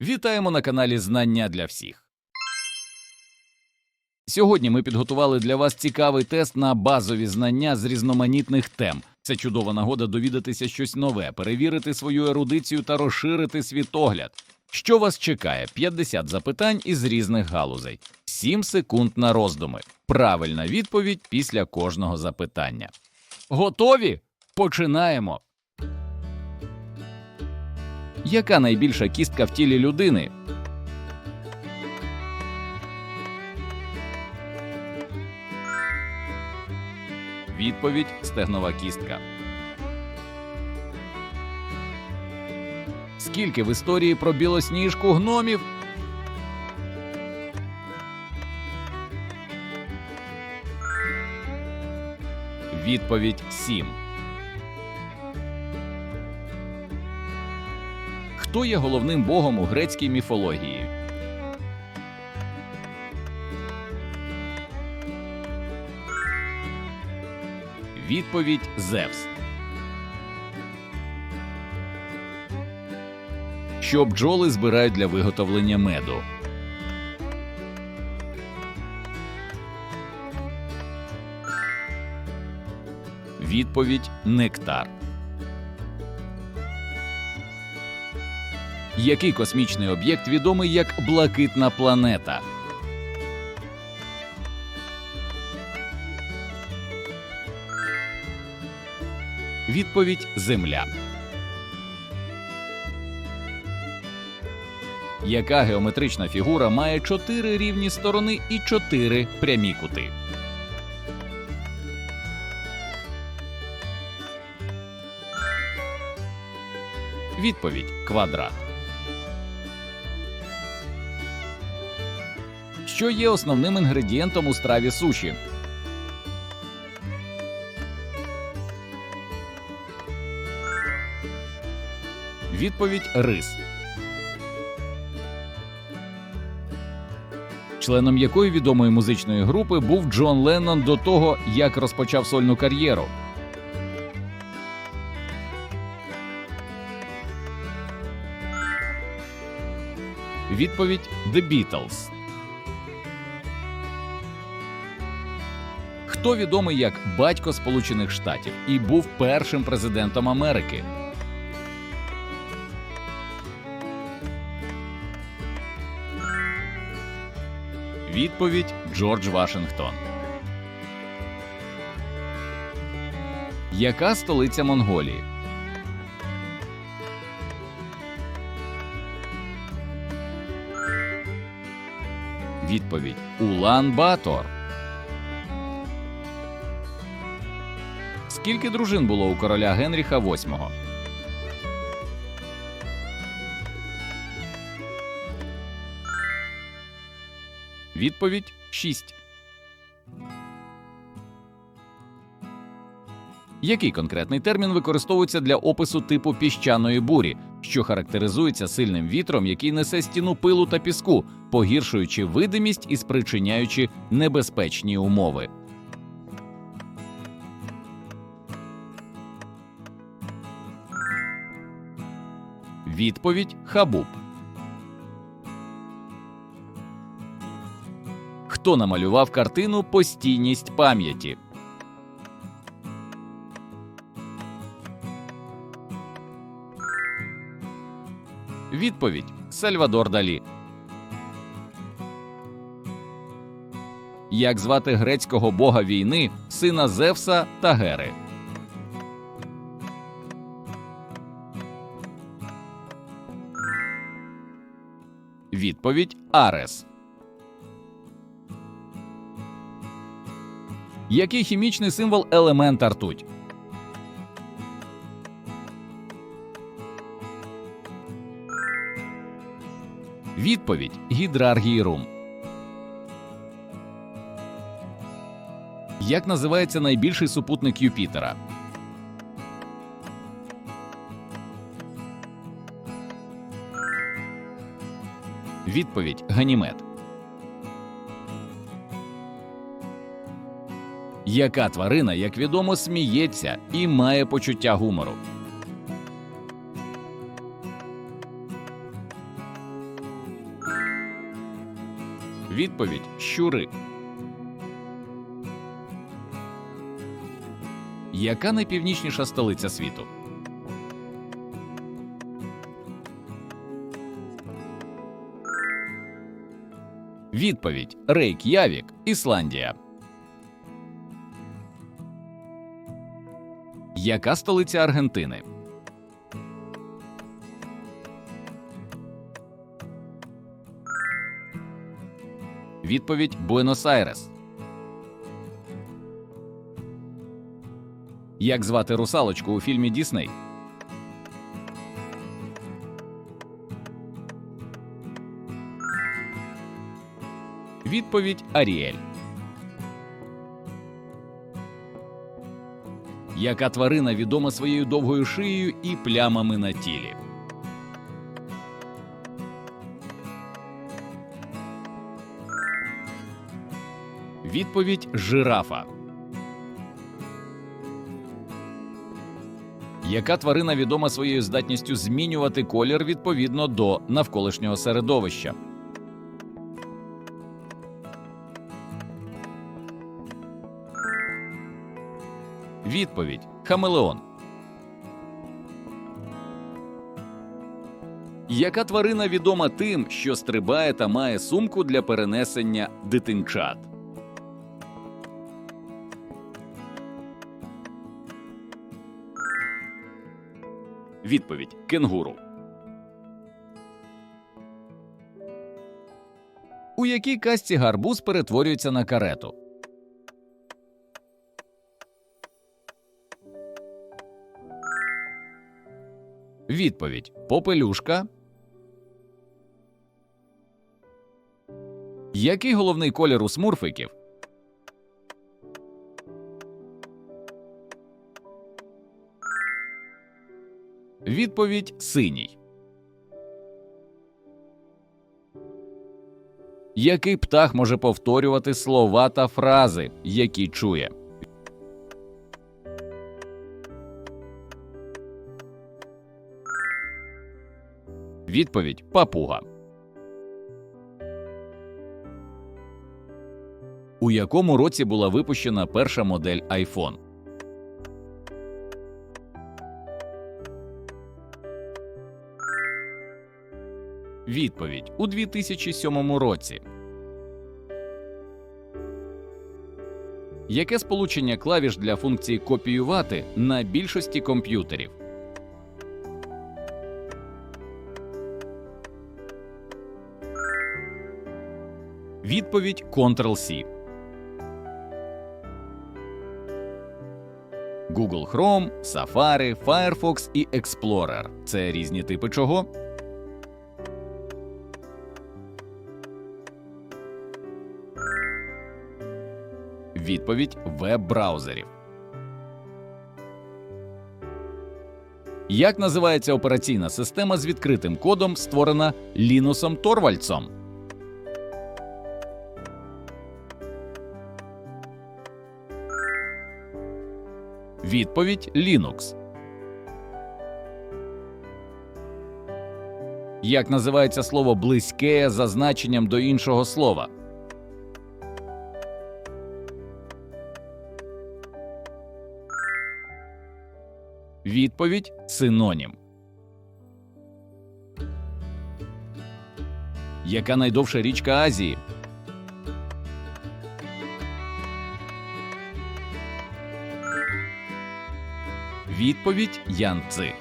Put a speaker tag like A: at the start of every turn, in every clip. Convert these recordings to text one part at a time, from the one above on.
A: Вітаємо на каналі Знання для всіх. Сьогодні ми підготували для вас цікавий тест на базові знання з різноманітних тем. Це чудова нагода довідатися щось нове, перевірити свою ерудицію та розширити світогляд. Що вас чекає? 50 запитань із різних галузей, 7 секунд на роздуми. Правильна відповідь після кожного запитання. Готові? Починаємо. Яка найбільша кістка в тілі людини? Відповідь стегнова кістка. Скільки в історії про білосніжку гномів? Відповідь 7. Хто є головним богом у грецькій міфології? Відповідь Зевс. Що бджоли збирають для виготовлення меду? Відповідь нектар. Який космічний об'єкт відомий як блакитна планета? Відповідь Земля. Яка геометрична фігура має чотири рівні сторони і чотири прямі кути? Відповідь квадрат. Що є основним інгредієнтом у страві суші? Відповідь рис. Членом якої відомої музичної групи був Джон Леннон до того, як розпочав сольну кар'єру? Відповідь The Beatles. Хто відомий як батько Сполучених Штатів і був першим президентом Америки? Відповідь Джордж Вашингтон. Яка столиця Монголії? Відповідь Улан Батор. Скільки дружин було у короля Генріха VIII? Відповідь 6. Який конкретний термін використовується для опису типу піщаної бурі, що характеризується сильним вітром, який несе стіну пилу та піску, погіршуючи видимість і спричиняючи небезпечні умови? Відповідь Хабуб. Хто намалював картину Постійність пам'яті? Відповідь Сальвадор Далі. Як звати грецького бога війни, сина Зевса та Гери? Відповідь Арес. Який хімічний символ елемента ртуть? Відповідь гідраргірум. Як називається найбільший супутник Юпітера? Відповідь Ганімед. Яка тварина, як відомо, сміється і має почуття гумору? Відповідь щури. Яка найпівнічніша столиця світу? Відповідь Рейк'явік, Ісландія. Яка столиця Аргентини? Відповідь Буенос-Айрес. Як звати русалочку у фільмі Дісней? Відповідь Аріель. Яка тварина відома своєю довгою шиєю і плямами на тілі? Відповідь жирафа. Яка тварина відома своєю здатністю змінювати колір відповідно до навколишнього середовища? Відповідь Хамелеон. Яка тварина відома тим, що стрибає та має сумку для перенесення дитинчат? Відповідь кенгуру. У якій казці гарбуз перетворюється на карету? Відповідь Попелюшка. Який головний колір у смурфиків? Відповідь синій. Який птах може повторювати слова та фрази, які чує? Відповідь папуга. У якому році була випущена перша модель iPhone? Відповідь у 2007 році. Яке сполучення клавіш для функції копіювати на більшості комп'ютерів? Відповідь Ctrl-C. Google Chrome, Safari, Firefox і Explorer – це різні типи чого? Відповідь веб-браузерів. Як називається операційна система з відкритим кодом, створена Лінусом Торвальдсом? Відповідь Linux. Як називається слово близьке за значенням до іншого слова? Відповідь синонім. Яка найдовша річка Азії? Відповідь Янци.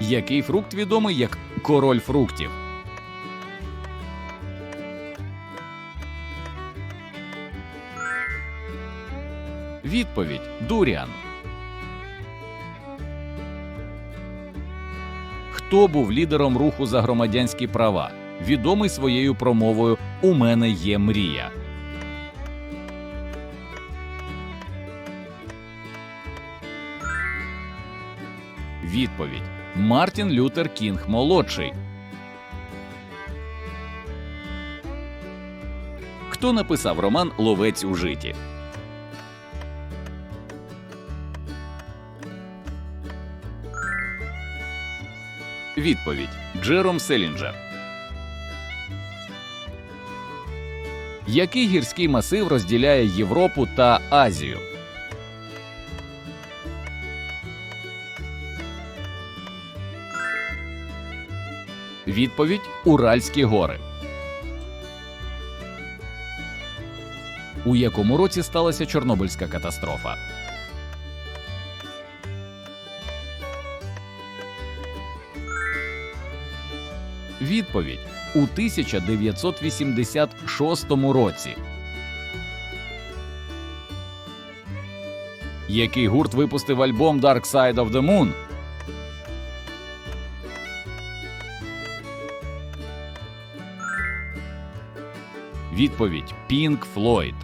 A: Який фрукт відомий як король фруктів? Відповідь Дуріан. Хто був лідером руху за громадянські права? Відомий своєю промовою У мене є мрія. відповідь Мартін Лютер Кінг молодший. Хто написав роман Ловець у житі? Відповідь Джером Селінджер. Який гірський масив розділяє Європу та Азію? Відповідь Уральські гори. У якому році сталася Чорнобильська катастрофа? Відповідь у 1986 році. Який гурт випустив альбом Dark Side of the Moon? Відповідь Pink Floyd.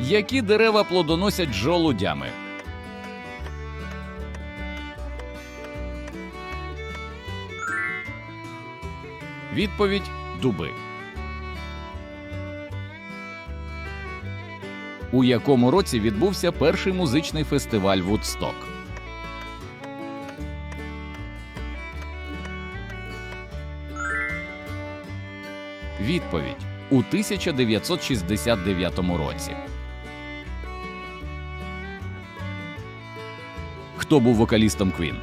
A: Які дерева плодоносять жолудями? Відповідь дуби. У якому році відбувся перший музичний фестиваль Вудсток? Відповідь у 1969 році. Хто був вокалістом Queen?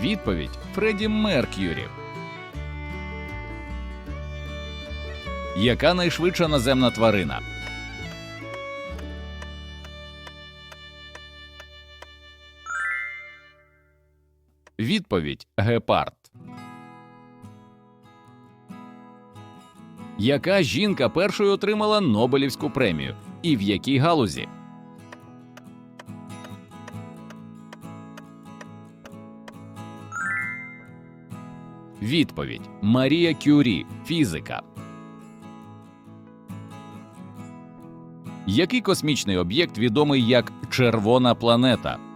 A: Відповідь Фредді Мерк'юрі. Яка найшвидша наземна тварина? Відповідь Гепард. Яка жінка першою отримала Нобелівську премію? І в якій галузі? Відповідь Марія Кюрі, фізика. Який космічний об'єкт відомий як червона планета?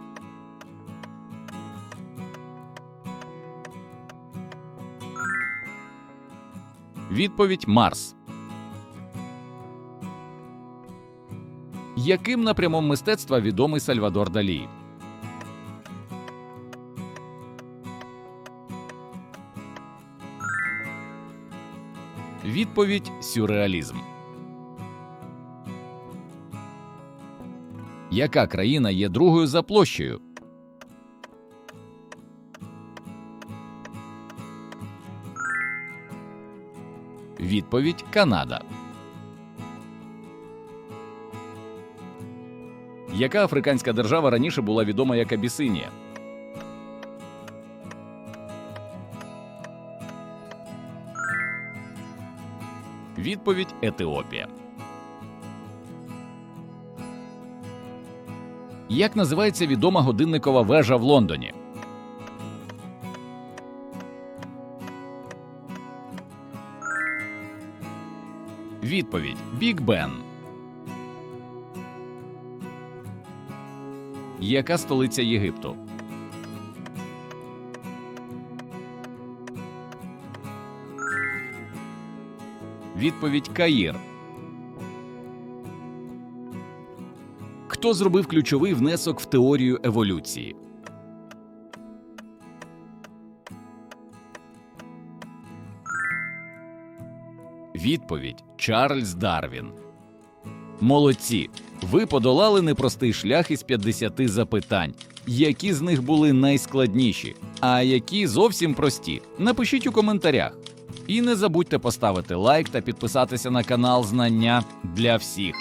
A: Відповідь Марс. Яким напрямом мистецтва відомий Сальвадор Далі? Відповідь сюрреалізм. Яка країна є другою за площею? Відповідь Канада. Яка африканська держава раніше була відома як Абісинія? Відповідь Етиопія. Як називається відома годинникова вежа в Лондоні? Відповідь Біг Бен. Яка столиця Єгипту? Відповідь Каїр. Хто зробив ключовий внесок в теорію еволюції? Відповідь Чарльз Дарвін. Молодці. Ви подолали непростий шлях із 50 запитань. Які з них були найскладніші, а які зовсім прості? Напишіть у коментарях. І не забудьте поставити лайк та підписатися на канал Знання для всіх.